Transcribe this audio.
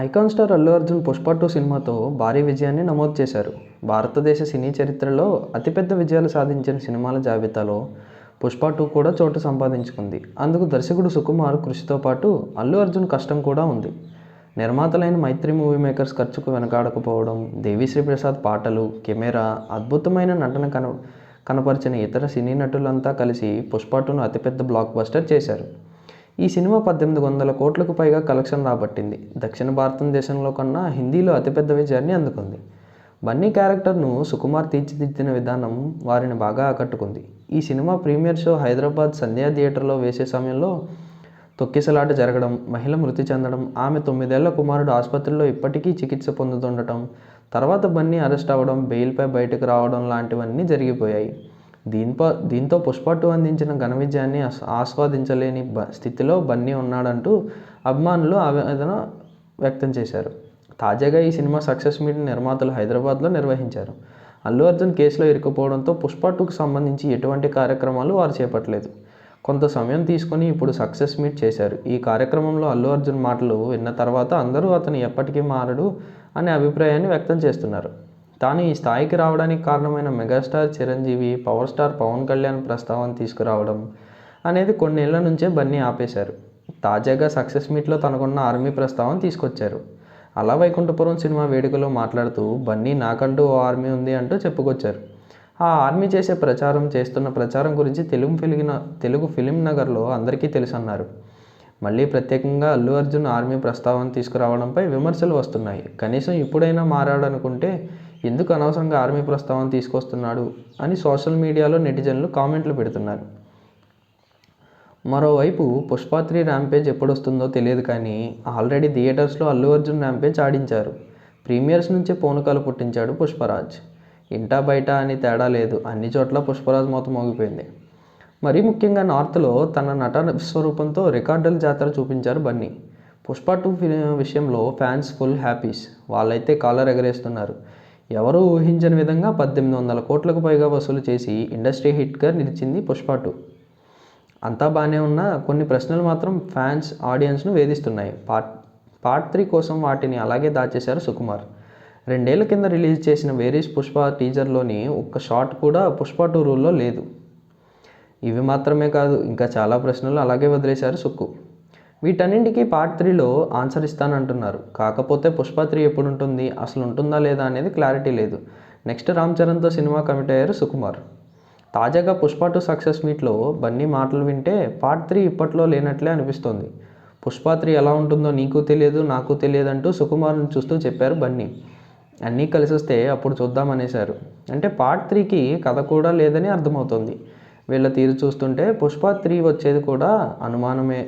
Icon star Allu Arjun Pushpa two సినిమాతో భారీ విజయాన్ని నమోదు చేశారు. భారతదేశ సినీ చరిత్రలో అతిపెద్ద విజయాలు సాధించిన సినిమాల జాబితాలో పుష్ప టూ కూడా చోటు సంపాదించుకుంది. అందుకు దర్శకుడు సుకుమార్ కృషితో పాటు అల్లు అర్జున్ కష్టం కూడా ఉంది. నిర్మాతలైన మైత్రి మూవీ మేకర్స్ ఖర్చుకు వెనకాడకపోవడం దేవిశ్రీ ప్రసాద్ పాటలు కెమెరా అద్భుతమైన నటన కన కనపరిచిన ఇతర సినీ నటులంతా కలిసి పుష్ప టూను అతిపెద్ద బ్లాక్ బస్టర్ చేశారు. ఈ సినిమా పద్దెనిమిది వందల కోట్లకు పైగా కలెక్షన్ రాబట్టింది. దక్షిణ భారతదేశంలో కన్నా హిందీలో అతిపెద్ద విజయాన్ని అందుకుంది. బన్నీ క్యారెక్టర్ను సుకుమార్ తీర్చిదిద్దిన విధానం వారిని బాగా ఆకట్టుకుంది. ఈ cinema premiere show Hyderabad Sandhya థియేటర్లో వేసే సమయంలో తొక్కిసలాట జరగడం మహిళ మృతి చెందడం ఆమె తొమ్మిదేళ్ళ కుమారుడు ఆసుపత్రిలో ఇప్పటికీ చికిత్స పొందుతుండటం తర్వాత బన్నీ అరెస్ట్ అవ్వడం బెయిల్పై బయటకు రావడం లాంటివన్నీ జరిగిపోయాయి. దీంతో దీంతో పుష్ప టూ అందించిన ఘన విజయాన్ని ఆస్వాదించలేని బ స్థితిలో బన్నీ ఉన్నాడంటూ అభిమానులు ఆవేదన వ్యక్తం చేశారు. తాజాగా ఈ సినిమా సక్సెస్ మీట్ నిర్మాతలు హైదరాబాద్లో నిర్వహించారు. అల్లు అర్జున్ కేసులో ఇరుక్కుపోవడంతో పుష్ప సంబంధించి ఎటువంటి కార్యక్రమాలు వారు చేపట్టలేదు. కొంత సమయం తీసుకొని ఇప్పుడు సక్సెస్ మీట్ చేశారు. ఈ కార్యక్రమంలో అల్లు అర్జున్ మాటలు విన్న తర్వాత అందరూ అతను ఎప్పటికీ మారడు అనే అభిప్రాయాన్ని వ్యక్తం చేస్తున్నారు. తాను ఈ స్థాయికి రావడానికి కారణమైన megastar Chiranjeevi power star Pawan Kalyan ప్రస్తావన తీసుకురావడం అనేది కొన్నేళ్ళ నుంచే బన్నీ ఆపేశారు. తాజాగా సక్సెస్ మీట్లో తనకున్న ఆర్మీ ప్రస్తావన తీసుకొచ్చారు. అలా వైకుంఠపురం సినిమా వేడుకలో మాట్లాడుతూ బన్నీ నాకంటూ ఓ ఆర్మీ ఉంది అంటూ చెప్పుకొచ్చారు. ఆ ఆర్మీ చేసే ప్రచారం చేస్తున్న ప్రచారం గురించి తెలుగు ఫిలిగిన తెలుగు ఫిలిం నగర్లో అందరికీ తెలుసన్నారు. మళ్ళీ ప్రత్యేకంగా అల్లు అర్జున్ ఆర్మీ ప్రస్తావన తీసుకురావడంపై విమర్శలు వస్తున్నాయి. కనీసం ఇప్పుడైనా మారాడనుకుంటే ఎందుకు అనవసరంగా ఆర్మీ ప్రస్తావన తీసుకొస్తున్నాడు అని సోషల్ మీడియాలో నెటిజన్లు కామెంట్లు పెడుతున్నారు. మరోవైపు పుష్ప త్రీ ర్యాంపేజ్ ఎప్పుడొస్తుందో తెలియదు కానీ ఆల్రెడీ థియేటర్స్లో అల్లు అర్జున్ ర్యాంపేజ్ ఆడించారు. ప్రీమియర్స్ నుంచే పోనుకాలు పుట్టించాడు పుష్పరాజ్. ఇంటా బయట అని తేడా లేదు అన్ని చోట్ల పుష్పరాజ్ మొత్తం మోగిపోయింది. మరీ ముఖ్యంగా నార్త్లో తన నటన విశ్వరూపంతో రికార్డుల జాతర చూపించారు బన్నీ. పుష్ప టూ విషయంలో ఫ్యాన్స్ ఫుల్ హ్యాపీస్ వాళ్ళైతే కాలర్ ఎగరేస్తున్నారు. ఎవరూ ఊహించని విధంగా పద్దెనిమిది వందల కోట్లకు పైగా వసూలు చేసి ఇండస్ట్రీ హిట్గా నిలిచింది పుష్ప టూ. అంతా బాగానే ఉన్న కొన్ని ప్రశ్నలు మాత్రం ఫ్యాన్స్ ఆడియన్స్ను వేధిస్తున్నాయి. పార్ట్ పార్ట్ త్రీ కోసం వాటిని అలాగే దాచేశారు సుకుమార్. రెండేళ్ళ కింద రిలీజ్ చేసిన వేరీస్ పుష్ప టీజర్లోని ఒక్క షాట్ కూడా పుష్ప టూ రూల్లో లేదు. ఇవి మాత్రమే కాదు ఇంకా చాలా ప్రశ్నలు అలాగే వదిలేశారు సుక్కు. వీటన్నింటికి పార్ట్ త్రీలో ఆన్సర్ ఇస్తానంటున్నారు. కాకపోతే పుష్ప త్రీ ఎప్పుడు ఉంటుంది అసలు ఉంటుందా లేదా అనేది క్లారిటీ లేదు. నెక్స్ట్ రామ్ చరణ్తో సినిమా కమిట్ అయ్యారు సుకుమార్. తాజాగా పుష్ప టూ సక్సెస్ మీట్లో బన్నీ మాటలు వింటే పార్ట్ త్రీ ఇప్పట్లో లేనట్లే అనిపిస్తోంది. పుష్ప త్రీ ఎలా ఉంటుందో నీకు తెలియదు నాకు తెలియదు అంటూ సుకుమార్ని చూస్తూ చెప్పారు బన్నీ. అన్నీ కలిసి వస్తే అప్పుడు చూద్దామనేశారు అంటే పార్ట్ త్రీకి కథ కూడా లేదని అర్థమవుతోంది. వీళ్ళ తీరు చూస్తుంటే పుష్ప త్రీ వచ్చేది కూడా అనుమానమే.